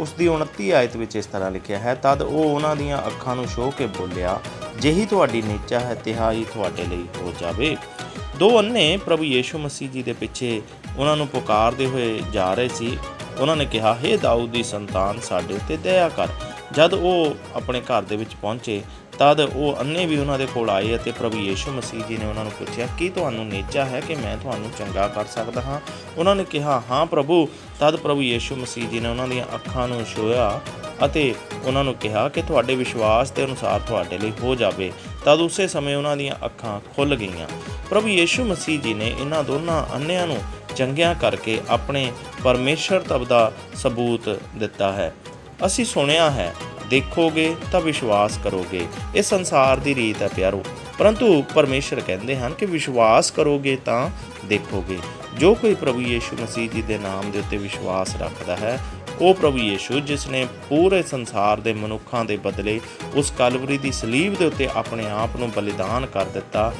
ਉਸ ਦੀ 29 ਆਇਤ ਵਿੱਚ ਇਸ ਤਰ੍ਹਾਂ ਲਿਖਿਆ ਹੈ, ਤਦ ਉਹ ਉਹਨਾਂ ਦੀਆਂ ਅੱਖਾਂ ਨੂੰ ਛੋਹ ਕੇ ਬੋਲਿਆ, ਜਿਹੀ ਤੁਹਾਡੀ ਨੀਚਾ ਹੈ ਤਿਹਾ ਹੀ ਤੁਹਾਡੇ ਲਈ ਹੋ ਜਾਵੇ। ਦੋ ਅੰਨੇ ਪ੍ਰਭੂ ਯੀਸ਼ੂ ਮਸੀਹ ਜੀ ਦੇ ਪਿੱਛੇ ਉਹਨਾਂ ਨੂੰ ਪੁਕਾਰਦੇ ਹੋਏ ਜਾ ਰਹੇ ਸੀ। ਉਹਨਾਂ ਨੇ ਕਿਹਾ, ਹੇ ਦਾਊਦ ਦੀ ਸੰਤਾਨ ਸਾਡੇ 'ਤੇ ਦਇਆ ਕਰ। ਜਦ ਉਹ ਆਪਣੇ ਘਰ ਦੇ ਵਿੱਚ ਪਹੁੰਚੇ ਤਦ ਉਹ ਅੰਨੇ ਵੀ ਉਹਨਾਂ ਦੇ ਕੋਲ ਆਏ ਅਤੇ ਪ੍ਰਭੂ ਯੀਸ਼ੂ ਮਸੀਹ ਜੀ ਨੇ ਉਹਨਾਂ ਨੂੰ ਪੁੱਛਿਆ, ਕੀ ਤੁਹਾਨੂੰ ਨੇਚਾ ਹੈ ਕਿ ਮੈਂ ਤੁਹਾਨੂੰ ਚੰਗਾ ਕਰ ਸਕਦਾ ਹਾਂ? ਉਹਨਾਂ ਨੇ ਕਿਹਾ, ਹਾਂ ਪ੍ਰਭੂ। ਤਦ ਪ੍ਰਭੂ ਯੀਸ਼ੂ ਮਸੀਹ ਜੀ ਨੇ ਉਹਨਾਂ ਦੀਆਂ ਅੱਖਾਂ ਨੂੰ ਛੋਇਆ ਅਤੇ ਉਹਨਾਂ ਨੂੰ ਕਿਹਾ ਕਿ ਤੁਹਾਡੇ ਵਿਸ਼ਵਾਸ ਦੇ ਅਨੁਸਾਰ ਤੁਹਾਡੇ ਲਈ ਹੋ ਜਾਵੇ। ਤਦ ਉਸੇ ਸਮੇਂ ਉਹਨਾਂ ਦੀਆਂ ਅੱਖਾਂ ਖੁੱਲ ਗਈਆਂ। ਪ੍ਰਭੂ ਯੀਸ਼ੂ ਮਸੀਹ ਜੀ ਨੇ ਇਹਨਾਂ ਦੋਨਾਂ ਅੰਨਿਆਂ ਨੂੰ ਚੰਗਿਆਂ ਕਰਕੇ ਆਪਣੇ ਪਰਮੇਸ਼ਰ ਤਬ ਦਾ ਸਬੂਤ ਦਿੱਤਾ ਹੈ। ਅਸੀਂ ਸੁਣਿਆ ਹੈ ਦੇਖੋਗੇ ਤਾਂ ਵਿਸ਼ਵਾਸ ਕਰੋਗੇ। ਇਹ ਸੰਸਾਰ ਦੀ ਰੀਤ ਹੈ ਪਿਆਰੋ। ਪਰੰਤੂ ਪਰਮੇਸ਼ਰ ਕਹਿੰਦੇ ਹਨ ਕਿ ਵਿਸ਼ਵਾਸ ਕਰੋਗੇ ਤਾਂ ਦੇਖੋਗੇ। ਜੋ ਕੋਈ ਪ੍ਰਭੂ ਯੀਸ਼ੂ ਮਸੀਹ ਜੀ ਦੇ ਨਾਮ ਦੇ ਉੱਤੇ ਵਿਸ਼ਵਾਸ ਰੱਖਦਾ ਹੈ, ਉਹ ਪ੍ਰਭੂ ਯੀਸ਼ੂ ਜਿਸ ਨੇ ਪੂਰੇ ਸੰਸਾਰ ਦੇ ਮਨੁੱਖਾਂ ਦੇ ਬਦਲੇ ਉਸ ਕਲਵਰੀ ਦੀ ਸਲੀਬ ਦੇ ਉੱਤੇ ਆਪਣੇ ਆਪ ਨੂੰ ਬਲੀਦਾਨ ਕਰ ਦਿੱਤਾ,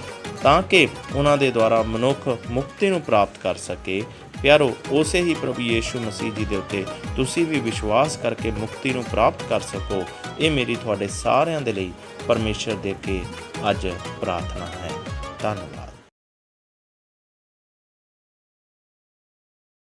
ਤਾਂ ਕਿ ਉਹਨਾਂ ਦੇ ਦੁਆਰਾ ਮਨੁੱਖ ਮੁਕਤੀ ਨੂੰ ਪ੍ਰਾਪਤ ਕਰ ਸਕੇ ਪਿਆਰੋ, ਉਸੇ ਹੀ ਪ੍ਰਭੂ ਯੀਸ਼ੂ ਮਸੀਹ ਜੀ ਦੇ ਉੱਤੇ ਤੁਸੀਂ ਵੀ ਵਿਸ਼ਵਾਸ ਕਰਕੇ ਮੁਕਤੀ ਨੂੰ ਪ੍ਰਾਪਤ ਕਰ ਸਕੋ। ਇਹ ਮੇਰੀ ਤੁਹਾਡੇ ਸਾਰਿਆਂ ਦੇ ਲਈ ਪਰਮੇਸ਼ਰ ਦੇ ਅੱਗੇ ਅੱਜ ਪ੍ਰਾਰਥਨਾ ਹੈ। ਧੰਨਵਾਦ।